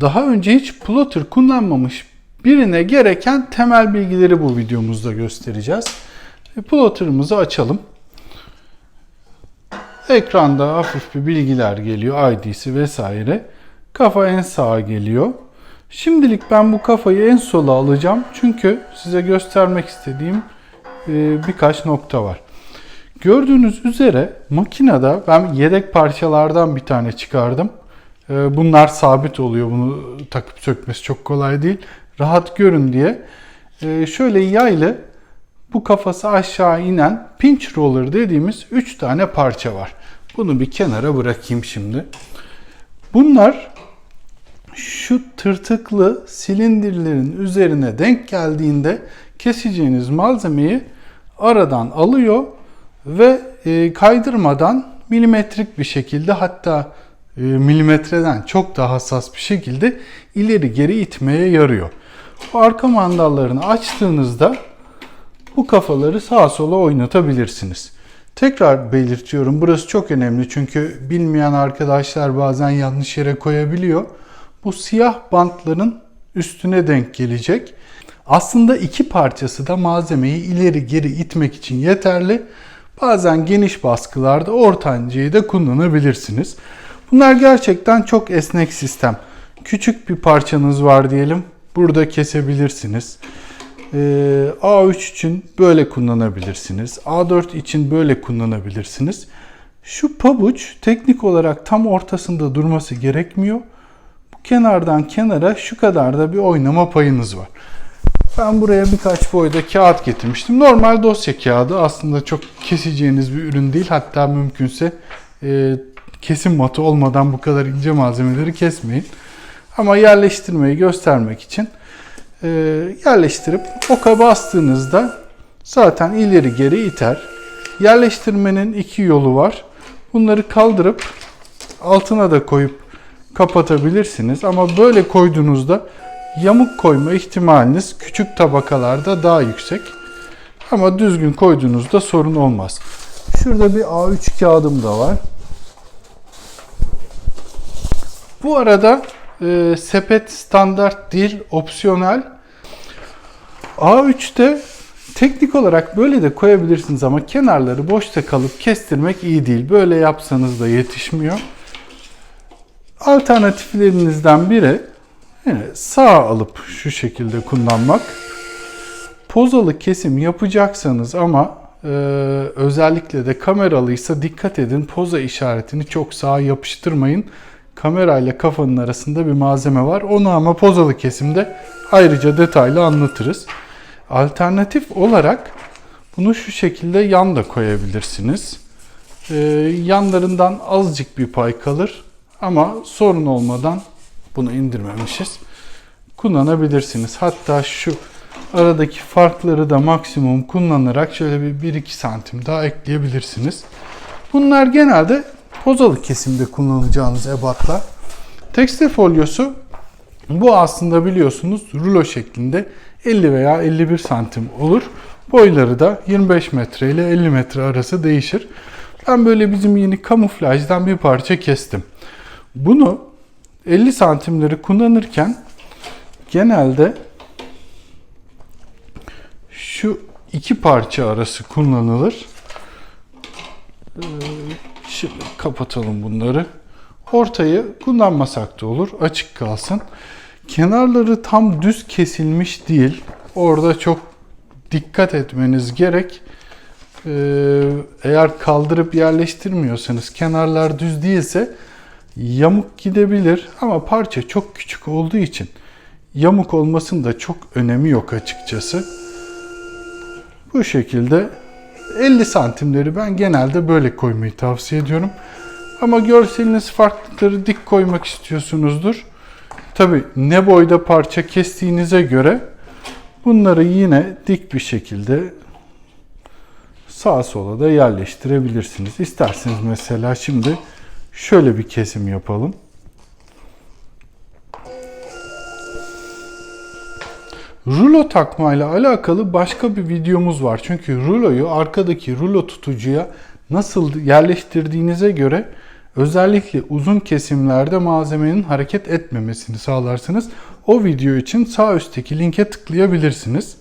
Daha önce hiç plotter kullanmamış birine gereken temel bilgileri bu videomuzda göstereceğiz. E, Plotter'ımızı açalım. Ekranda hafif bir bilgiler geliyor, ID'si vesaire. Kafa en sağa geliyor. Şimdilik ben bu kafayı en sola alacağım. Çünkü size göstermek istediğim e, birkaç nokta var. Gördüğünüz üzere makinede ben yedek parçalardan bir tane çıkardım. E, Bunlar sabit oluyor. Bunu takıp sökmesi çok kolay değil. Rahat görün diye. e, Şöyle yaylı bu kafası aşağı inen pinch roller dediğimiz 3 tane parça var. Bunu bir kenara bırakayım şimdi. Bunlar şu tırtıklı silindirlerin üzerine denk geldiğinde keseceğiniz malzemeyi aradan alıyor ve e, kaydırmadan milimetrik bir şekilde hatta milimetreden çok daha hassas bir şekilde ileri geri itmeye yarıyor. Bu arka mandallarını açtığınızda bu kafaları sağa sola oynatabilirsiniz. Tekrar belirtiyorum burası çok önemli çünkü bilmeyen arkadaşlar bazen yanlış yere koyabiliyor. Bu siyah bantların üstüne denk gelecek. Aslında iki parçası da malzemeyi ileri geri itmek için yeterli. Bazen geniş baskılarda ortancayı da kullanabilirsiniz. Bunlar gerçekten çok esnek sistem. Küçük bir parçanız var diyelim. Burada kesebilirsiniz. Ee, A3 için böyle kullanabilirsiniz. A4 için böyle kullanabilirsiniz. Şu pabuç teknik olarak tam ortasında durması gerekmiyor. Bu kenardan kenara şu kadar da bir oynama payınız var. Ben buraya birkaç boyda kağıt getirmiştim. Normal dosya kağıdı aslında çok keseceğiniz bir ürün değil. Hatta mümkünse e, kesim matı olmadan bu kadar ince malzemeleri kesmeyin. Ama yerleştirmeyi göstermek için e, yerleştirip oka bastığınızda zaten ileri geri iter. Yerleştirmenin iki yolu var. Bunları kaldırıp altına da koyup kapatabilirsiniz. Ama böyle koyduğunuzda yamuk koyma ihtimaliniz küçük tabakalarda daha yüksek. Ama düzgün koyduğunuzda sorun olmaz. Şurada bir A3 kağıdım da var. Bu arada e, sepet standart değil, opsiyonel. A3'te teknik olarak böyle de koyabilirsiniz ama kenarları boşta kalıp kestirmek iyi değil. Böyle yapsanız da yetişmiyor. Alternatiflerinizden biri yine sağ alıp şu şekilde kullanmak. Pozalı kesim yapacaksanız ama e, özellikle de kameralıysa dikkat edin poza işaretini çok sağa yapıştırmayın. Kamerayla kafanın arasında bir malzeme var. Onu ama pozalı kesimde ayrıca detaylı anlatırız. Alternatif olarak bunu şu şekilde yan da koyabilirsiniz. Ee, yanlarından azıcık bir pay kalır ama sorun olmadan bunu indirmemişiz. Kullanabilirsiniz. Hatta şu aradaki farkları da maksimum kullanarak şöyle bir 1-2 santim daha ekleyebilirsiniz. Bunlar genelde pozalı kesimde kullanacağınız ebatlar. Tekstil folyosu bu aslında biliyorsunuz rulo şeklinde 50 veya 51 santim olur. Boyları da 25 metre ile 50 metre arası değişir. Ben böyle bizim yeni kamuflajdan bir parça kestim. Bunu 50 santimleri kullanırken genelde şu iki parça arası kullanılır. Şimdi kapatalım bunları. Ortayı kullanmasak da olur. Açık kalsın. Kenarları tam düz kesilmiş değil. Orada çok dikkat etmeniz gerek. Ee, eğer kaldırıp yerleştirmiyorsanız kenarlar düz değilse yamuk gidebilir ama parça çok küçük olduğu için yamuk olmasının da çok önemi yok açıkçası. Bu şekilde 50 santimleri ben genelde böyle koymayı tavsiye ediyorum. Ama görseliniz farklıları dik koymak istiyorsunuzdur. Tabi ne boyda parça kestiğinize göre bunları yine dik bir şekilde sağa sola da yerleştirebilirsiniz. İsterseniz mesela şimdi şöyle bir kesim yapalım. Rulo takmayla alakalı başka bir videomuz var. Çünkü ruloyu arkadaki rulo tutucuya nasıl yerleştirdiğinize göre Özellikle uzun kesimlerde malzemenin hareket etmemesini sağlarsınız. O video için sağ üstteki linke tıklayabilirsiniz.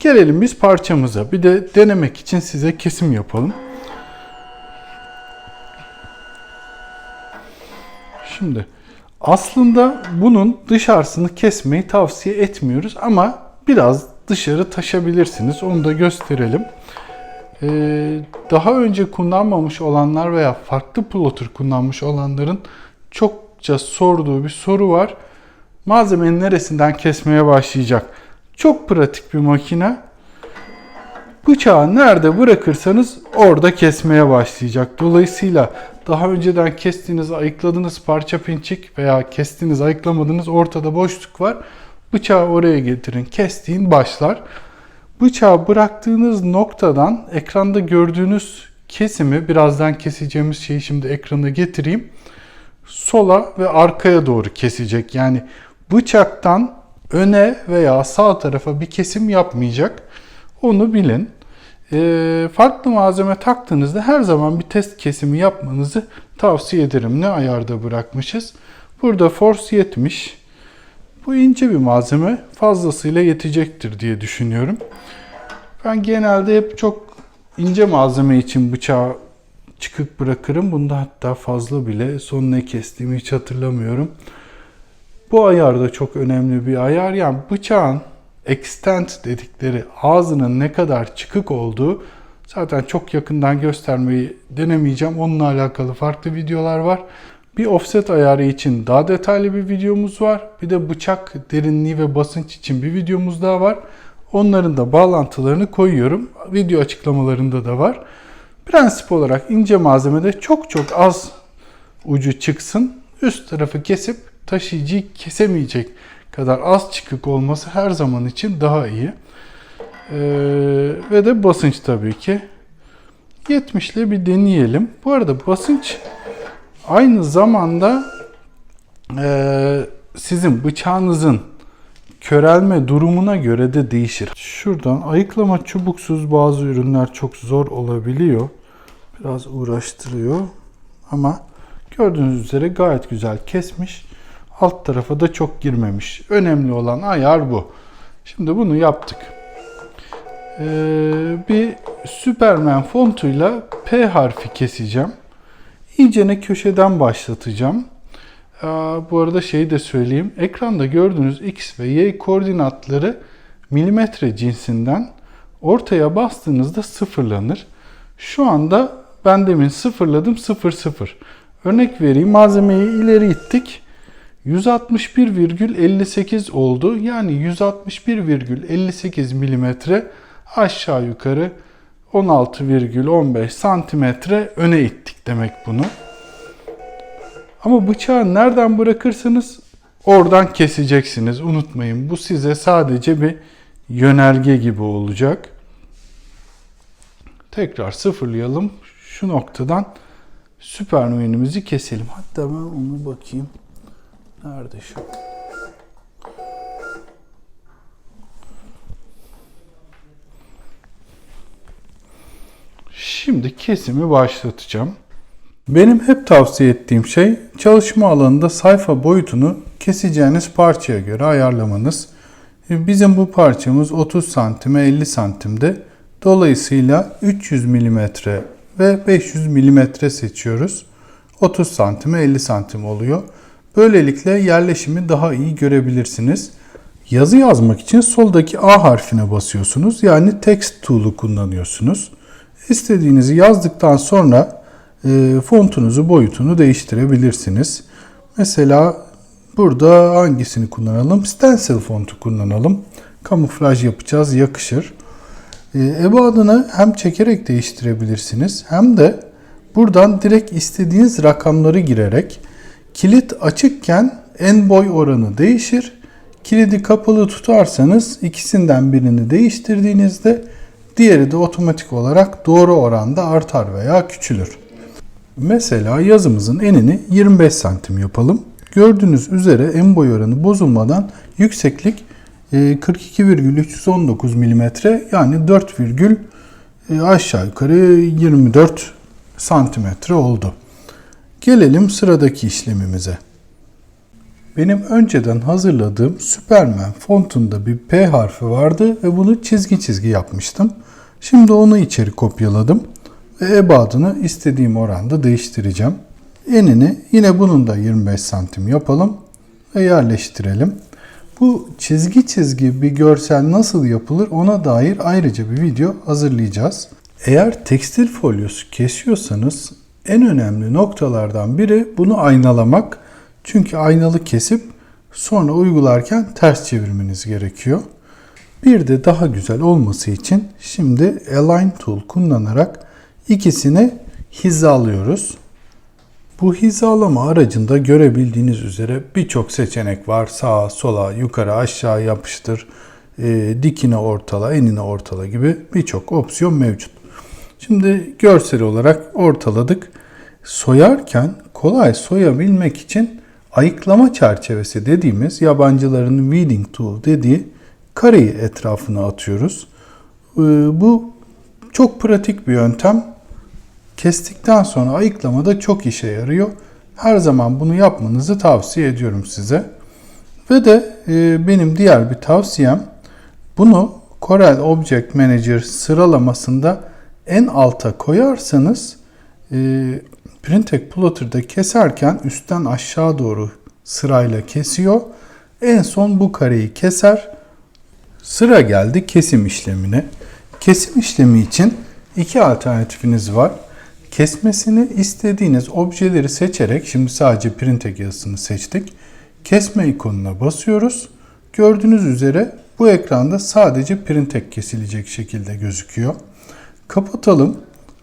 Gelelim biz parçamıza. Bir de denemek için size kesim yapalım. Şimdi aslında bunun dışarısını kesmeyi tavsiye etmiyoruz ama biraz dışarı taşabilirsiniz. Onu da gösterelim. Ee, daha önce kullanmamış olanlar veya farklı plotter kullanmış olanların çokça sorduğu bir soru var. Malzemenin neresinden kesmeye başlayacak? Çok pratik bir makine. Bıçağı nerede bırakırsanız orada kesmeye başlayacak. Dolayısıyla daha önceden kestiğiniz, ayıkladığınız parça pinçik veya kestiğiniz, ayıklamadığınız ortada boşluk var. Bıçağı oraya getirin. Kestiğin başlar. Bıçağı bıraktığınız noktadan ekranda gördüğünüz kesimi, birazdan keseceğimiz şeyi şimdi ekrana getireyim. Sola ve arkaya doğru kesecek. Yani bıçaktan öne veya sağ tarafa bir kesim yapmayacak. Onu bilin. Ee, farklı malzeme taktığınızda her zaman bir test kesimi yapmanızı tavsiye ederim. Ne ayarda bırakmışız? Burada force 70. Bu ince bir malzeme fazlasıyla yetecektir diye düşünüyorum. Ben genelde hep çok ince malzeme için bıçağı çıkık bırakırım. Bunda hatta fazla bile son ne kestiğimi hiç hatırlamıyorum. Bu ayar da çok önemli bir ayar. Yani bıçağın extend dedikleri ağzının ne kadar çıkık olduğu zaten çok yakından göstermeyi denemeyeceğim. Onunla alakalı farklı videolar var. Bir offset ayarı için daha detaylı bir videomuz var. Bir de bıçak derinliği ve basınç için bir videomuz daha var. Onların da bağlantılarını koyuyorum. Video açıklamalarında da var. Prensip olarak ince malzemede çok çok az ucu çıksın. Üst tarafı kesip taşıyıcıyı kesemeyecek kadar az çıkık olması her zaman için daha iyi. Ee, ve de basınç tabii ki. 70 ile bir deneyelim. Bu arada basınç aynı zamanda e, sizin bıçağınızın körelme durumuna göre de değişir. Şuradan ayıklama çubuksuz bazı ürünler çok zor olabiliyor. Biraz uğraştırıyor. Ama gördüğünüz üzere gayet güzel kesmiş. Alt tarafa da çok girmemiş. Önemli olan ayar bu. Şimdi bunu yaptık. Ee, bir Superman fontuyla P harfi keseceğim. İyicene köşeden başlatacağım. Aa, bu arada şeyi de söyleyeyim. Ekranda gördüğünüz X ve Y koordinatları milimetre cinsinden ortaya bastığınızda sıfırlanır. Şu anda ben demin sıfırladım 0 0. Örnek vereyim malzemeyi ileri ittik. 161,58 oldu. Yani 161,58 milimetre aşağı yukarı 16,15 santimetre öne ittik demek bunu. Ama bıçağı nereden bırakırsanız oradan keseceksiniz. Unutmayın bu size sadece bir yönerge gibi olacak. Tekrar sıfırlayalım. Şu noktadan süpermenimizi keselim. Hatta ben onu bakayım. Nerede şu? Şimdi kesimi başlatacağım. Benim hep tavsiye ettiğim şey çalışma alanında sayfa boyutunu keseceğiniz parçaya göre ayarlamanız. Bizim bu parçamız 30 santime 50 santimde. Dolayısıyla 300 mm ve 500 mm seçiyoruz. 30 santime 50 santim oluyor. Böylelikle yerleşimi daha iyi görebilirsiniz. Yazı yazmak için soldaki A harfine basıyorsunuz. Yani text tool'u kullanıyorsunuz. İstediğinizi yazdıktan sonra e, fontunuzu, boyutunu değiştirebilirsiniz. Mesela burada hangisini kullanalım? Stencil fontu kullanalım. Kamuflaj yapacağız, yakışır. E, ebadını hem çekerek değiştirebilirsiniz hem de buradan direkt istediğiniz rakamları girerek kilit açıkken en boy oranı değişir. Kilidi kapalı tutarsanız ikisinden birini değiştirdiğinizde diğeri de otomatik olarak doğru oranda artar veya küçülür. Mesela yazımızın enini 25 santim yapalım. Gördüğünüz üzere en boy oranı bozulmadan yükseklik 42,319 mm yani 4, aşağı yukarı 24 santimetre oldu. Gelelim sıradaki işlemimize. Benim önceden hazırladığım Superman fontunda bir P harfi vardı ve bunu çizgi çizgi yapmıştım. Şimdi onu içeri kopyaladım ve ebadını istediğim oranda değiştireceğim. Enini yine bunun da 25 santim yapalım ve yerleştirelim. Bu çizgi çizgi bir görsel nasıl yapılır ona dair ayrıca bir video hazırlayacağız. Eğer tekstil folyosu kesiyorsanız en önemli noktalardan biri bunu aynalamak. Çünkü aynalı kesip sonra uygularken ters çevirmeniz gerekiyor. Bir de daha güzel olması için şimdi Align Tool kullanarak ikisini hizalıyoruz. Bu hizalama aracında görebildiğiniz üzere birçok seçenek var. Sağa, sola, yukarı, aşağı yapıştır, e, dikine ortala, enine ortala gibi birçok opsiyon mevcut. Şimdi görsel olarak ortaladık. Soyarken kolay soyabilmek için ayıklama çerçevesi dediğimiz yabancıların weeding tool dediği kareyi etrafına atıyoruz. E, bu çok pratik bir yöntem. Kestikten sonra ayıklamada çok işe yarıyor. Her zaman bunu yapmanızı tavsiye ediyorum size. Ve de e, benim diğer bir tavsiyem bunu Corel Object Manager sıralamasında en alta koyarsanız e, Printek Plotter'da keserken üstten aşağı doğru sırayla kesiyor. En son bu kareyi keser. Sıra geldi kesim işlemine. Kesim işlemi için iki alternatifiniz var. Kesmesini istediğiniz objeleri seçerek, şimdi sadece printek yazısını seçtik. Kesme ikonuna basıyoruz. Gördüğünüz üzere bu ekranda sadece printek kesilecek şekilde gözüküyor. Kapatalım.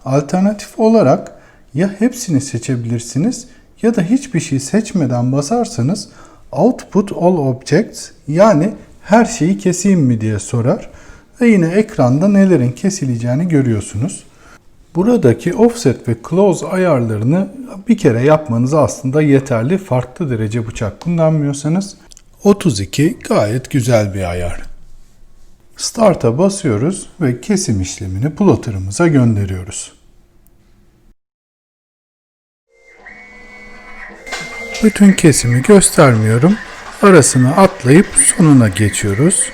Alternatif olarak ya hepsini seçebilirsiniz ya da hiçbir şey seçmeden basarsanız Output All Objects yani her şeyi keseyim mi diye sorar ve yine ekranda nelerin kesileceğini görüyorsunuz. Buradaki offset ve close ayarlarını bir kere yapmanız aslında yeterli. Farklı derece bıçak kullanmıyorsanız 32 gayet güzel bir ayar. Start'a basıyoruz ve kesim işlemini plotter'ımıza gönderiyoruz. Bütün kesimi göstermiyorum. Arasını atlayıp sonuna geçiyoruz.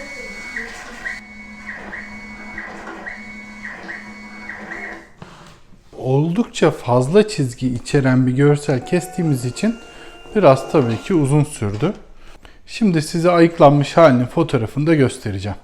Oldukça fazla çizgi içeren bir görsel kestiğimiz için biraz tabii ki uzun sürdü. Şimdi size ayıklanmış halinin fotoğrafını da göstereceğim.